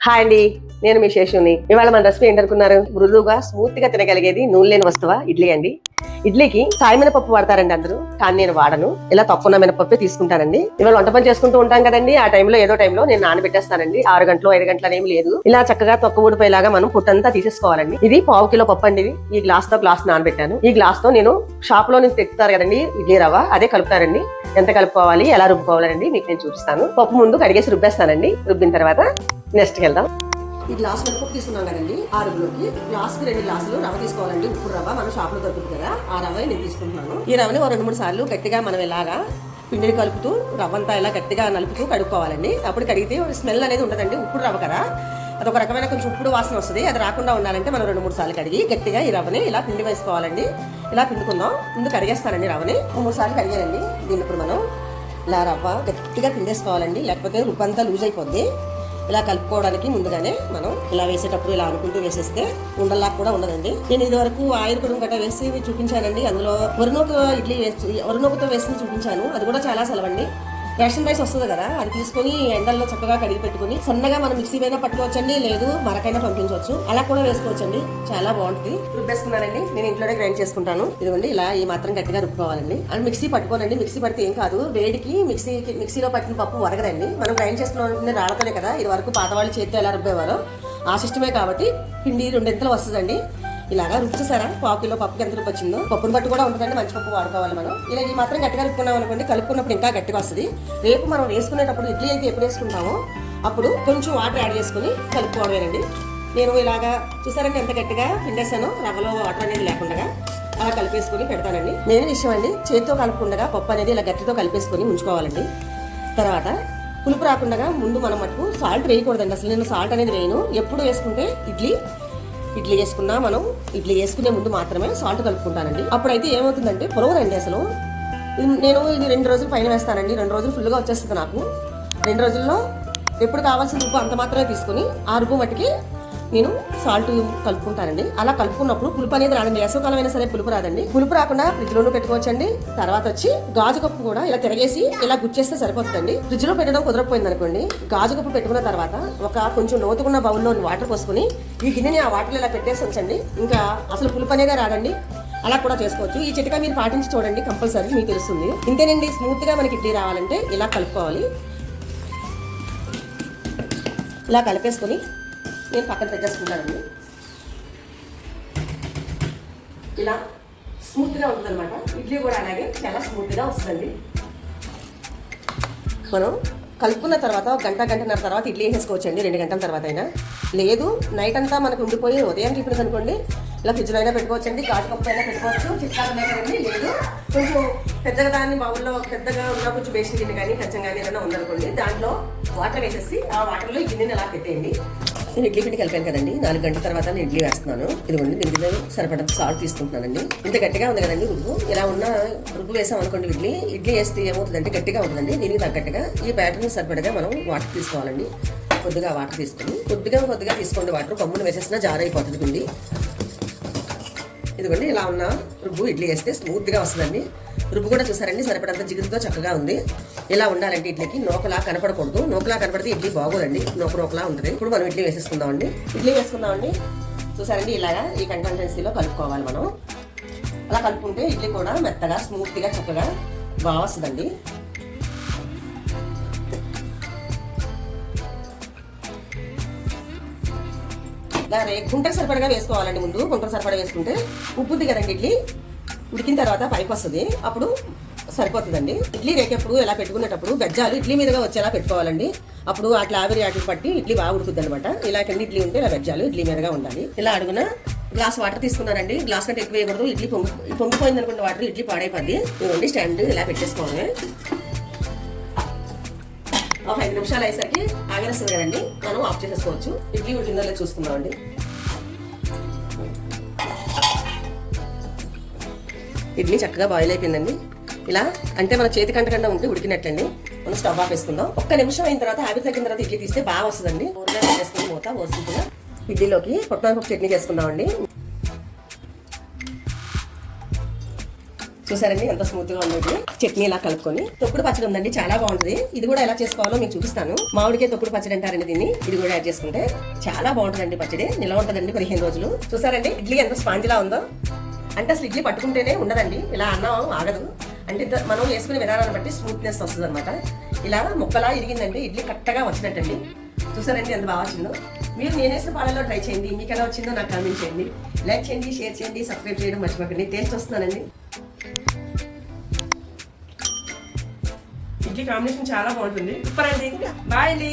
Hi అండి నేను మీ శేషుని. ఇవాళ మన రెసిపీ ఏంటనుకున్నారు మృదువుగా స్మూత్గా తినగలిగేది నూనె లేని వస్తువా ఇడ్లీ అండి? ఇడ్లీకి సాయి మినపప్పు వాడతారండి అందరూ కానీ నేను వాడను. ఇలా తక్కువ మినపప్పే తీసుకుంటానండి. ఇవాళ వంట పని చేసుకుంటూ ఉంటాం కదండి ఆ టైంలో ఏదో టైంలో నేను నానబెట్టేస్తానండి. ఆరు గంటలు ఐదు గంటలు ఏమి లేదు. ఇలా చక్కగా తొక్క ఊడిపోయేలాగా మనం పుట్టంతా తీసేసుకోవాలండి. ఇది పావు కిలో పప్పు అండి ఇది. ఈ గ్లాస్తో గ్లాస్ నానబెట్టాను. ఈ గ్లాస్తో నేను షాప్లో నుంచి తెచ్చుతారు కదండి ఇడ్లీ రవ్వ అదే కలుపుతారండి. ఎంత కలుపుకోవాలి ఎలా రుబ్బుకోవాలండి మీకు నేను చూపిస్తాను. పప్పు ముందు కడిగేసి రుబ్బేస్తానండి. రుబ్బిన తర్వాత నెక్స్ట్ వెళ్దాం. ఈ గ్లాస్ మినపప్పు తీసుకున్నాం కదండి. ఆ రవ్వలోకి గ్లాస్కి రెండు గ్లాసులు రవ్వ తీసుకోవాలండి. ఉప్పు రవ్వ మన షాప్లో దొరుకుతుంది కదా. ఆ రవ్వ నేను తీసుకుంటున్నాను. ఈ రవ్వని ఒక రెండు మూడు సార్లు గట్టిగా మనం ఇలాగా పిండిని కలుపుతూ రవ్వంతా ఇలా గట్టిగా నలుపుతూ కడుక్కోవాలండి. అప్పుడు కడిగితే స్మెల్ అనేది ఉండదండి ఉప్పుడు రవ్వ కదా. అదొక రకమైన కొంచెం ఉప్పుడు వాసన వస్తుంది. అది రాకుండా ఉండాలంటే మనం రెండు మూడు సార్లు కడిగి గట్టిగా ఈ రవ్వని ఇలా పిండి వేసుకోవాలండి. ఇలా పిండుకుందాం. ముందు కడిగేస్తానండి రవ్వని. మూడు సార్లు కడిగానండి. దీన్ని ఇప్పుడు మనం ఇలా రవ్వ గట్టిగా పిండేసుకోవాలండి. లేకపోతే రుబ్బంతా లూజ్ అయిపోద్ది. ఇలా కలుపుకోవడానికి ముందుగానే మనం ఇలా వేసేటప్పుడు ఇలా అనుకుంటూ వేసేస్తే ఉండల్లా కూడా ఉండదండి. నేను ఇది వరకు ఆయిల్ కుడుము గట్రా వేసి చూపించానండి. అందులో వరినూక ఇడ్లీ వేసి వరినూకతో వేసి చూపించాను. అది కూడా చాలా సెలవండి రేషన్ రైస్ వస్తుంది కదా అది తీసుకొని ఎండల్లో చక్కగా కడిగి పెట్టుకుని సన్నగా మనం మిక్సీ పైన పట్టుకోవచ్చండి లేదు మరకైనా పంపించవచ్చు. అలా కూడా వేసుకోవచ్చండి చాలా బాగుంటుంది. రుబ్బేసుకున్నానండి నేను ఇంట్లోనే గ్రైండ్ చేసుకుంటాను. ఇదిగోండి ఇలా ఈ మాత్రం గట్టిగా రుబ్బుకోవాలండి. అండ్ మిక్సీ పట్టుకోనండి మిక్సీ పడితే ఏం కాదు వేడికి మిక్సీ మిక్సీలో పట్టిన పప్పు వరగదండి. మనం గ్రైండ్ చేసుకున్న రాళ్ళతోనే కదా ఇది వరకు పాతవాళ్ళు చేతితో ఎలా రుబ్బేవారో ఆ సిస్టమే కాబట్టి పిండి రెండింతలు వస్తుందండి. ఇలాగా రుచిసారా పావు కిలో పప్పుకి ఎంత వచ్చిందో. పప్పును బట్టి కూడా ఉంటుందండి మంచి పప్పు వాడుకోవాలి మనం. ఇలా ఈ మాత్రం గట్టిగా కలుపుకున్నాం అనుకోండి కలుపుకున్నప్పుడు ఇంకా గట్టిగా వస్తుంది. రేపు మనం వేసుకునేటప్పుడు ఇడ్లీ అయితే ఎప్పుడు వేసుకుంటామో అప్పుడు కొంచెం వాటర్ యాడ్ చేసుకుని కలుపుకోవడమేనండి. నేను ఇలాగా చూసారంటే ఎంత గట్టిగా పిండేసానో రవ్వలో వాటర్ అనేది లేకుండా అలా కలిపేసుకుని పెడతానండి. నేను విషయం అండి చేతితో కలుపుకుండగా పప్పు అనేది ఇలా గట్టితో కలిపేసుకొని ఉంచుకోవాలండి. తర్వాత పులుపు రాకుండా ముందు మనం మటుకు సాల్ట్ వేయకూడదండి. అసలు నేను సాల్ట్ అనేది వేయను. ఎప్పుడు వేసుకుంటే ఇడ్లీ ఇడ్లీ వేసుకున్నా మనం ఇడ్లీ వేసుకునే ముందు మాత్రమే సాల్ట్ కలుపుకుంటానండి. అప్పుడైతే ఏమవుతుందంటే పొరవదండి అసలు. నేను ఇది రెండు రోజులు పైన వేస్తానండి. రెండు రోజులు ఫుల్గా వచ్చేస్తుంది నాకు. రెండు రోజుల్లో ఎప్పుడు కావాల్సిన ఉప్పు అంత మాత్రమే తీసుకుని ఆ ఉప్పు మట్టికి నేను సాల్ట్ కలుపుకుంటానండి. అలా కలుపుకున్నప్పుడు పులుపు అనేది రాదండి. వేసవకాలం అయినా సరే పులుపు రాదండి. పులుపు రాకుండా ఫ్రిడ్జ్ లోనూ పెట్టుకోవచ్చండి. తర్వాత వచ్చి గాజు కప్పు కూడా ఇలా తిరగేసి ఇలా గుచ్చేస్తే సరిపోతుందండి. ఫ్రిడ్జ్లో పెట్టడం కుదరకపోయింది అనుకోండి. గాజు కప్పు పెట్టుకున్న తర్వాత ఒక కొంచెం లోతుకున్న బౌల్లో వాటర్ పోసుకుని ఈ గిన్నెని ఆ వాటర్ ఇలా పెట్టేసి ఉంచండి. ఇంకా అసలు పులుపు అనేదే రాదండి. అలా కూడా చేసుకోవచ్చు. ఈ చిటికా మీరు పాటించి చూడండి కంపల్సరీ మీకు తెలుస్తుంది. ఇంతేనండి. స్మూత్గా మనకి ఇడ్లీ రావాలంటే ఇలా కలుపుకోవాలి. ఇలా కలిపేసుకొని నేను పక్కన పెట్టేసుకుంటానండి. ఇలా స్మూత్గా ఉంటుంది ఇడ్లీ కూడా అలాగే చాలా స్మూత్గా వస్తుంది మనం కలుపుకున్న తర్వాత ఒక గంట గంటన్నర తర్వాత ఇడ్లీ వేసేసుకోవచ్చండి రెండు గంటల తర్వాత అయినా. లేదు నైట్ అంతా మనకు ఉండిపోయి ఉదయం టిఫిన్ అనుకోండి ఇలా ఫ్రిడ్జ్లో అయినా పెట్టుకోవచ్చండి గాజు కప్పు అయినా పెట్టుకోవచ్చు చిట్కాలు ఉన్నాయి కదండి లేదు. కొంచెం పెద్దగా దాన్ని బౌల్లో పెద్దగా ఉన్న కొంచెం బేసిన గిన్నె కానీ కంచం కానీ ఏదైనా ఉందనుకోండి దాంట్లో వాటర్ వేసేసి ఆ వాటర్లో ఈ గిన్నెని అలా పెట్టేయండి. నేను ఇడ్లీ పిండి కలిపాను కదండి. నాలుగు గంటల తర్వాత నేను ఇడ్లీ వేస్తున్నాను. ఇదిగోండి నేను ఇడ్లీలో సరిపడంత సాల్ట్ తీసుకుంటున్నానండి. ఇంత గట్టిగా ఉంది కదండి రుబ్బు ఇలా ఉన్న రుబ్బు వేసాం అనుకోండి ఇడ్లీ. ఇడ్లీ వేస్తే ఏమవుతుందంటే గట్టిగా ఉంటుందండి. దీనికి తగ్గట్టుగా ఈ ప్యాటర్న్ సరిపడగా మనం వాటర్ తీసుకోవాలండి. కొద్దిగా వాటర్ తీసుకుని కొద్దిగా కొద్దిగా తీసుకోండి వాటర్. కమ్మును వేసేసిన జార్ అయిపోతుంది పిండి. ఇదిగోండి ఇలా ఉన్న రుబ్బు ఇడ్లీ వేస్తే స్మూత్గా వస్తుందండి. రుబ్బు కూడా చూసారండి సరిపడంత జిగురుతో చక్కగా ఉంది. ఇలా ఉండాలంటే ఇడ్లీకి నోకలా కనపడకూడదు. నోకలా కనపడితే ఇడ్లీ బాగోదండి. నోక నోకలా ఉంటుంది. ఇప్పుడు మనం ఇడ్లీ వేసేసుకుందామండి. ఇడ్లీ వేసుకుందామండి. చూసారండి ఇలాగా ఈ కన్సిస్టెన్సీలో కలుపుకోవాలి మనం. అలా కలుపుకుంటే ఇడ్లీ కూడా మెత్తగా స్మూత్గా చక్కగా బాగా వస్తుందండి. ఇలా రే- గుంటకు సరిపడగా వేసుకోవాలండి ముందు. గుంటకు సరిపడా వేసుకుంటే ఉప్పు ఉంది కదండి ఇడ్లీ. ఉడికిన తర్వాత పైకి వస్తుంది. అప్పుడు సరిపోతుందండి. ఇడ్లీ రేకెప్పుడు ఎలా పెట్టుకునేటప్పుడు గజ్జాలు ఇడ్లీ మీదుగా వచ్చేలా పెట్టుకోవాలండి. అప్పుడు అట్లా ఆవిరి అటు పట్టి ఇడ్లీ బాగా ఉడుకుద్ది అనమాట ఇలా కింద ఇడ్లీ ఉంటే ఇలా గజ్జాలు ఇడ్లీ మీదగా ఉండాలి. ఇలా అడుగున గ్లాస్ వాటర్ తీసుకున్నానండి. గ్లాస్ కంటే ఎక్కువ వేయకూడదు. ఇడ్లీ పొంగి పొంగిపోయింది అనుకుంటే వాటర్ ఇడ్లీ పాడైపోద్ది. ఇవ్వండి స్టాండ్ ఇలా పెట్టేసుకోవాలి. ఒక ఐదు నిమిషాలు అయ్యేసరికి ఆగేస్తుంది కదండి. మనం ఆఫ్ చేసేసుకోవచ్చు. ఇడ్లీ ఉడికిందో చూసుకుందామండి. ఇడ్లీ చక్కగా బాయిల్ అయిపోయిందండి. ఇలా అంటే మన చేతి కంటకుండా ఉంటే ఉడికినట్లండి. మనం స్టవ్ ఆఫ్ వేసుకుందాం. ఒక్క నిమిషం అయిన తర్వాత ఆవిరి తగ్గిన తర్వాత ఇడ్లీ తీస్తే బాగా వస్తుందండి. ఊరగా వేసుకుని మూత పోసుకుంటున్నా ఇడ్లీలోకి పొట్టపప్పు చట్నీ చేసుకుందామండి. చూసారండి ఎంత స్మూత్గా ఉంది చట్నీ ఇలా కలుపుకొని. తొక్కుడు పచ్చడి ఉందండి చాలా బాగుంటుంది. ఇది కూడా ఎలా చేసుకోవాలో మీకు చూపిస్తాను. మామిడికే తొక్కుడు పచ్చడి అంటారండి దీన్ని. ఇది కూడా యాడ్ చేసుకుంటే చాలా బాగుంటుందండి పచ్చడి. నిలవ ఉంటుందండి పదిహేను రోజులు. చూసారండి ఇడ్లీ ఎంత స్పాంజిలా ఉందో. అంటే అసలు ఇడ్లీ పట్టుకుంటేనే ఉండదండి. ఇలా అన్నం ఆగదు. అంటే మనం వేసుకునే విధానాన్ని బట్టి స్మూత్నెస్ వస్తుంది అనమాట ఇలా ముక్కలా ఇరిగిందంటే ఇడ్లీ కట్టగా వచ్చినట్టండి. చూసారండి ఎంత బాగా వచ్చిందో. మీరు నేను వేసిన పాలలో ట్రై చేయండి. మీకు ఎలా వచ్చిందో నాకు కామెంట్ చేయండి. లైక్ చేయండి షేర్ చేయండి సబ్స్క్రైబ్ చేయడం మర్చిపోకండి. టేస్ట్ వస్తున్నానండి కాంబినేషన్ చాలా బాగుంటుంది. సూపర్ అండి బాయ్ అండి.